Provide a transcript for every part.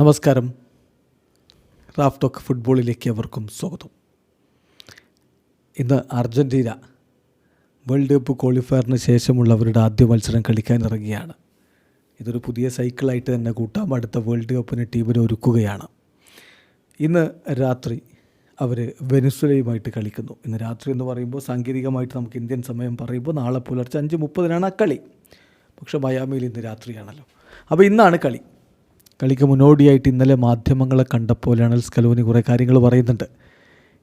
നമസ്കാരം. Raf talk ഫുട്ബോളിലേക്ക് അവർക്കും സ്വാഗതം. ഇന്ന് അർജന്റീന വേൾഡ് കപ്പ് ക്വാളിഫയറിന് ശേഷമുള്ള അവരുടെ ആദ്യ മത്സരം കളിക്കാനിറങ്ങിയാണ് ഇതൊരു പുതിയ സൈക്കിളായിട്ട് തന്നെ കൂട്ടാം. അടുത്ത വേൾഡ് കപ്പിന് ടീമിനെ ഒരുക്കുകയാണ്. ഇന്ന് രാത്രി അവർ വെനിസ്വലയുമായിട്ട് കളിക്കുന്നു. ഇന്ന് രാത്രി എന്ന് പറയുമ്പോൾ സാങ്കേതികമായിട്ട് നമുക്ക് ഇന്ത്യൻ സമയം പറയുമ്പോൾ നാളെ പുലർച്ചെ അഞ്ച് മുപ്പതിനാണ് ആ കളി. പക്ഷേ മയാമിയിൽ ഇന്ന് രാത്രിയാണല്ലോ. അപ്പോൾ ഇന്നാണ് കളി. കളിക്ക് മുന്നോടിയായിട്ട് ഇന്നലെ മാധ്യമങ്ങളെ കണ്ടപ്പോൾ ലണൽ സ്കലോനി കുറേ കാര്യങ്ങൾ പറയുന്നുണ്ട്.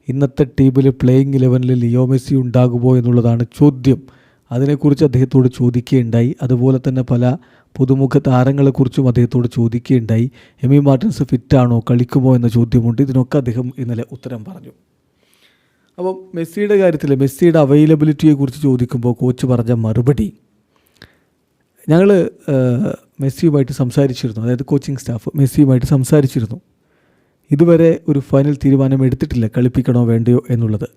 ഇന്നത്തെ ടീമിൽ പ്ലേയിങ് ഇലവനിൽ ലിയോ മെസ്സി ഉണ്ടാകുമോ എന്നുള്ളതാണ് ചോദ്യം. അതിനെക്കുറിച്ച് അദ്ദേഹത്തോട് ചോദിക്കുകയുണ്ടായി. അതുപോലെ തന്നെ പല പുതുമുഖ താരങ്ങളെക്കുറിച്ചും അദ്ദേഹത്തോട് ചോദിക്കുകയുണ്ടായി. എമി മാർട്ടിൻസ് ഫിറ്റാണോ? കളിക്കുമോ എന്ന ചോദ്യമുണ്ട്. ഇതിനൊക്കെ അദ്ദേഹം ഇന്നലെ ഉത്തരം പറഞ്ഞു. അപ്പം മെസ്സിയുടെ കാര്യത്തിൽ മെസ്സിയുടെ അവൈലബിലിറ്റിയെക്കുറിച്ച് ചോദിക്കുമ്പോൾ കോച്ച് പറഞ്ഞ മറുപടി. ഞങ്ങൾ മെസ്സിയുമായിട്ട് സംസാരിച്ചിരുന്നു. അതായത് കോച്ചിങ് സ്റ്റാഫ് മെസ്സിയുമായിട്ട് സംസാരിച്ചിരുന്നു. ഇതുവരെ ഒരു ഫൈനൽ തീരുമാനം എടുത്തിട്ടില്ല കളിപ്പിക്കണോ വേണ്ടയോ എന്നുള്ളത്.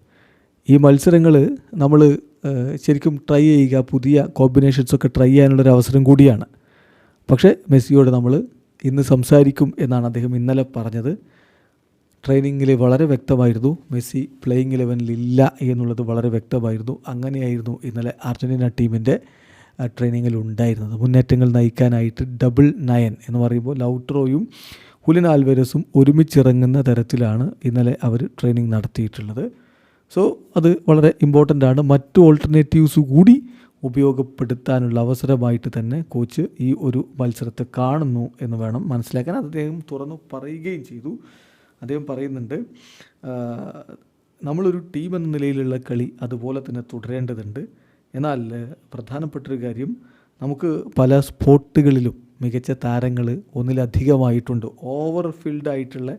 ഈ മത്സരങ്ങൾ നമ്മൾ ശരിക്കും ട്രൈ ചെയ്യുക പുതിയ കോമ്പിനേഷൻസൊക്കെ ട്രൈ ചെയ്യാനുള്ളൊരു അവസരം കൂടിയാണ്. പക്ഷേ മെസ്സിയോട് നമ്മൾ ഇന്ന് സംസാരിക്കും എന്നാണ് അദ്ദേഹം ഇന്നലെ പറഞ്ഞത്. ട്രെയിനിങ്ങിൽ വളരെ വ്യക്തമായിരുന്നു. മെസ്സി പ്ലേയിങ് ഇലവനിലില്ല എന്നുള്ളത് വളരെ വ്യക്തമായിരുന്നു. അങ്ങനെയായിരുന്നു ഇന്നലെ അർജന്റീന ടീമിന്റെ ട്രെയിനിങ്ങിൽ ഉണ്ടായിരുന്നത്. മുന്നേറ്റങ്ങൾ നയിക്കാനായിട്ട് ഡബിൾ നയൻ എന്ന് പറയുമ്പോൾ ലൗട്രോയും ഹുലിൻ ആൽവരസും ഒരുമിച്ചിറങ്ങുന്ന തരത്തിലാണ് ഇന്നലെ അവർ ട്രെയിനിങ് നടത്തിയിട്ടുള്ളത്. സോ അത് വളരെ ഇമ്പോർട്ടന്റ് ആണ്. മറ്റു ഓൾട്ടർനേറ്റീവ്സ് കൂടി ഉപയോഗപ്പെടുത്താനുള്ള അവസരമായിട്ട് തന്നെ കോച്ച് ഈ ഒരു മത്സരത്തെ കാണുന്നു എന്ന് വേണം മനസ്സിലാക്കാൻ. അദ്ദേഹം തുറന്നു പറയുകയും ചെയ്തു. അദ്ദേഹം പറയുന്നുണ്ട് നമ്മളൊരു ടീം എന്ന നിലയിലുള്ള കളി അതുപോലെ തന്നെ തുടരേണ്ടതുണ്ട്. എന്നാൽ പ്രധാനപ്പെട്ടൊരു കാര്യം നമുക്ക് പല സ്പോട്ടുകളിലും മികച്ച താരങ്ങൾ ഒന്നിലധികമായിട്ടുണ്ട്. ഓവർ ഫിൽഡ് ആയിട്ടുള്ള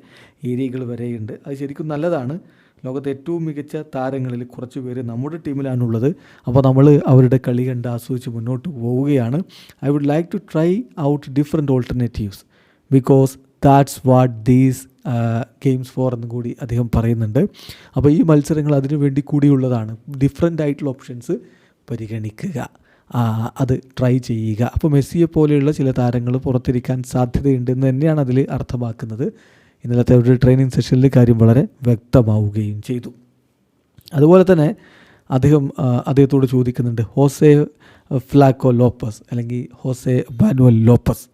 ഏരിയകൾ വരെയുണ്ട്. അത് ശരിക്കും നല്ലതാണ്. ലോകത്തെ ഏറ്റവും മികച്ച താരങ്ങളിൽ കുറച്ച് പേര് നമ്മുടെ ടീമിലാണുള്ളത്. അപ്പോൾ നമ്മൾ അവരുടെ കളി കണ്ട് ആസ്വദിച്ച് മുന്നോട്ട് പോവുകയാണ്. I would like to try out different alternatives. Because that's what these games for എന്നും കൂടി അദ്ദേഹം പറയുന്നുണ്ട്. അപ്പോൾ ഈ മത്സരങ്ങൾ അതിനു വേണ്ടി കൂടിയുള്ളതാണ്. ഡിഫറെന്റ് ആയിട്ടുള്ള ഓപ്ഷൻസ് പരിഗണിക്കുക. അത് ട്രൈ ചെയ്യുക. അപ്പോൾ മെസ്സിയെ പോലെയുള്ള ചില താരങ്ങൾ പുറത്തിരിക്കാൻ സാധ്യതയുണ്ടെന്ന് തന്നെയാണ് അതിൽ അർത്ഥമാക്കുന്നത്. ഇന്നലത്തെ ഒരു ട്രെയിനിങ് സെഷനിൽ കാര്യം വളരെ വ്യക്തമാവുകയും ചെയ്തു. അതുപോലെ തന്നെ അദ്ദേഹം അദ്ദേഹത്തോട് ചോദിക്കുന്നുണ്ട് ഹോസെ ഫ്ലാക്കോ ലോപ്പസ് അല്ലെങ്കിൽ ഹോസെ ബാനുവൽ ലോപ്പസ്.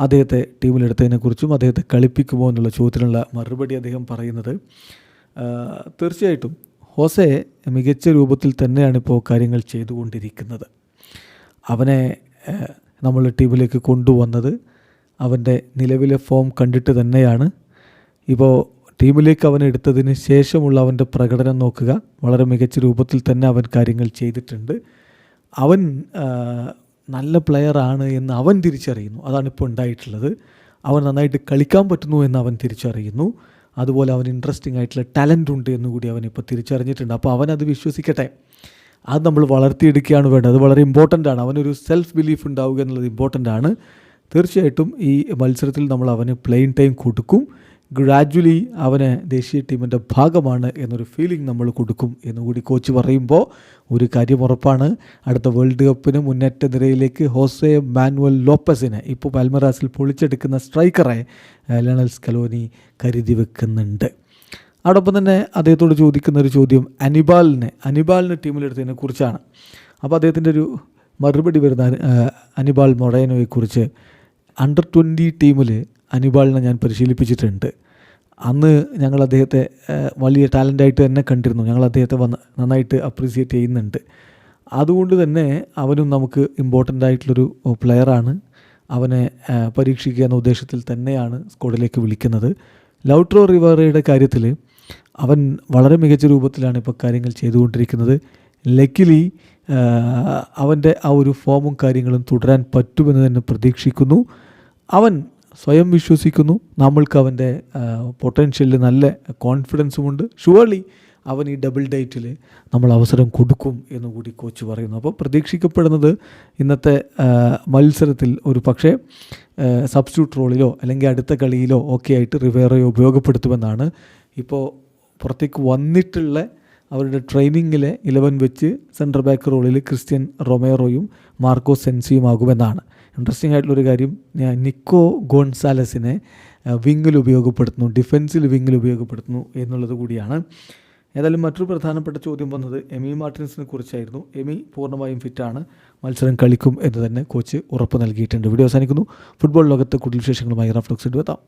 അദ്ദേഹത്തെ ടീമിലെടുത്തതിനെക്കുറിച്ചും അദ്ദേഹത്തെ കളിപ്പിക്കുമോ എന്നുള്ള ചോദ്യത്തിനുള്ള മറുപടി അദ്ദേഹം പറയുന്നത് തീർച്ചയായിട്ടും ഹോസെ മികച്ച രൂപത്തിൽ തന്നെയാണ് ഇപ്പോൾ കാര്യങ്ങൾ ചെയ്തുകൊണ്ടിരിക്കുന്നത്. അവനെ നമ്മൾ ടീമിലേക്ക് കൊണ്ടുവന്നത് അവന്റെ നിലവിലെ ഫോം കണ്ടിട്ട് തന്നെയാണ്. ഇപ്പോൾ ടീമിലേക്ക് അവൻ എടുത്തതിന് ശേഷമുള്ള അവന്റെ പ്രകടനം നോക്കുക. വളരെ മികച്ച രൂപത്തിൽ തന്നെ അവൻ കാര്യങ്ങൾ ചെയ്തിട്ടുണ്ട്. അവൻ നല്ല പ്ലെയറാണ് എന്ന് അവൻ തിരിച്ചറിയുന്നു. അതാണ് ഇപ്പോൾ ഉണ്ടായിട്ടുള്ളത്. അവൻ നന്നായിട്ട് കളിക്കാൻ പറ്റുന്നു എന്ന് അവൻ തിരിച്ചറിയുന്നു. അതുപോലെ അവൻ ഇൻട്രസ്റ്റിംഗ് ആയിട്ടുള്ള ടാലന്റ് ഉണ്ട് എന്ന് കൂടി അവൻ ഇപ്പോൾ തിരിച്ചറിഞ്ഞിട്ടുണ്ട്. അപ്പോൾ അവൻ അത് വിശ്വസിക്കട്ടെ. അത് നമ്മൾ വളർത്തിയെടുക്കുകയാണ് വേണ്ടത്. അത് വളരെ ഇമ്പോർട്ടന്റ് ആണ്. അവനൊരു സെൽഫ് ബിലീഫ് ഉണ്ടാവുക എന്നുള്ളത് ഇമ്പോർട്ടന്റ് ആണ്. തീർച്ചയായിട്ടും ഈ മത്സരത്തിൽ നമ്മൾ അവന് പ്ലെയിൻ ടൈം കൊടുക്കും. ഗ്രാജ്വലി അവന് ദേശീയ ടീമിന്റെ ഭാഗമാണ് എന്നൊരു ഫീലിംഗ് നമ്മൾ കൊടുക്കും എന്നുകൂടി കോച്ച് പറയുമ്പോൾ ഒരു കാര്യം ഉറപ്പാണ്. അടുത്ത വേൾഡ് കപ്പിന് മുന്നേറ്റ നിരയിലേക്ക് ഹോസെ മാനുവൽ ലോപ്പസിനെ ഇപ്പോൾ പാൽമറാസിൽ പൊളിച്ചെടുക്കുന്ന സ്ട്രൈക്കറെ ലണൽ സ്കലോനി കരുതി വെക്കുന്നുണ്ട്. അതോടൊപ്പം തന്നെ അദ്ദേഹത്തോട് ചോദിക്കുന്ന ഒരു ചോദ്യം അനിബാലിനെ അനിബാലിനെ ടീമിലെടുത്തതിനെ കുറിച്ചാണ്. അപ്പോൾ അദ്ദേഹത്തിന്റെ ഒരു മറുപടി വരുന്ന അനിബാൽ മൊറേനോയെക്കുറിച്ച് അണ്ടർ ട്വന്റി ടീമിൽ അനിബാളിനെ ഞാൻ പരിശീലിപ്പിച്ചിട്ടുണ്ട്. അന്ന് ഞങ്ങൾ അദ്ദേഹത്തെ വലിയ ടാലന്റായിട്ട് തന്നെ കണ്ടിരുന്നു. ഞങ്ങൾ അദ്ദേഹത്തെ വന്ന് നന്നായിട്ട് അപ്രീസിയേറ്റ് ചെയ്യുന്നുണ്ട്. അതുകൊണ്ട് തന്നെ അവനും നമുക്ക് ഇമ്പോർട്ടന്റ് ആയിട്ടുള്ളൊരു പ്ലെയറാണ് അവനെ പരീക്ഷിക്കുക എന്ന ഉദ്ദേശത്തിൽ തന്നെയാണ് സ്കോഡിലേക്ക് വിളിക്കുന്നത്. ലൗട്രോ റിവറയുടെ കാര്യത്തിൽ അവൻ വളരെ മികച്ച രൂപത്തിലാണ് ഇപ്പോൾ കാര്യങ്ങൾ ചെയ്തുകൊണ്ടിരിക്കുന്നത്. ലക്കിലി അവന്റെ ആ ഒരു ഫോമും കാര്യങ്ങളും തുടരാൻ പറ്റുമെന്ന് തന്നെ പ്രതീക്ഷിക്കുന്നു. അവൻ സ്വയം വിശ്വസിക്കുന്നു. നമ്മൾക്ക് അവന്റെ പൊട്ടൻഷ്യലിൽ നല്ല കോൺഫിഡൻസും ഉണ്ട്. ഷുവർലി അവൻ ഈ ഡബിൾ ഡേറ്റിൽ നമ്മൾ അവസരം കൊടുക്കും എന്ന് കൂടി കോച്ച് പറയുന്നു. അപ്പോൾ പ്രതീക്ഷിക്കപ്പെടുന്നത് ഇന്നത്തെ മത്സരത്തിൽ ഒരു പക്ഷേ സബ്സ്റ്റിറ്റ്യൂട്ട് റോളിലോ അല്ലെങ്കിൽ അടുത്ത കളിയിലോ ഒക്കെ ആയിട്ട് റിവേറയോ ഉപയോഗപ്പെടുത്തുമെന്നാണ്. ഇപ്പോൾ പുറത്തേക്ക് വന്നിട്ടുള്ള അവരുടെ ട്രെയിനിങ്ങിലെ ഇലവൻ വെച്ച് സെന്റർ ബാക്ക് റോളിൽ ക്രിസ്ത്യൻ റൊമേറോയും മാർക്കോ സെൻസിയുമാകുമെന്നാണ്. ഇൻട്രസ്റ്റിംഗ് ആയിട്ടുള്ളൊരു കാര്യം. ഞാൻ നിക്കോ ഗോൺസാലസിനെ വിങ്ങിൽ ഉപയോഗപ്പെടുത്തുന്നു ഡിഫൻസിൽ വിങ്ങിൽ ഉപയോഗപ്പെടുത്തുന്നു എന്നുള്ളത് കൂടിയാണ്. ഏതായാലും മറ്റൊരു പ്രധാനപ്പെട്ട ചോദ്യം വന്നത് എമി മാർട്ടിൻസിനെ കുറിച്ചായിരുന്നു. എമി പൂർണമായും ഫിറ്റാണ്. മത്സരം കളിക്കും എന്ന് തന്നെ കോച്ച് ഉറപ്പ് നൽകിയിട്ടുണ്ട്. വീഡിയോ അവസാനിക്കുന്നു. ഫുട്ബോൾ ലോകത്ത് കൂടുതൽ വിശേഷങ്ങളുമായി റഫ്ലക്സ് എത്താം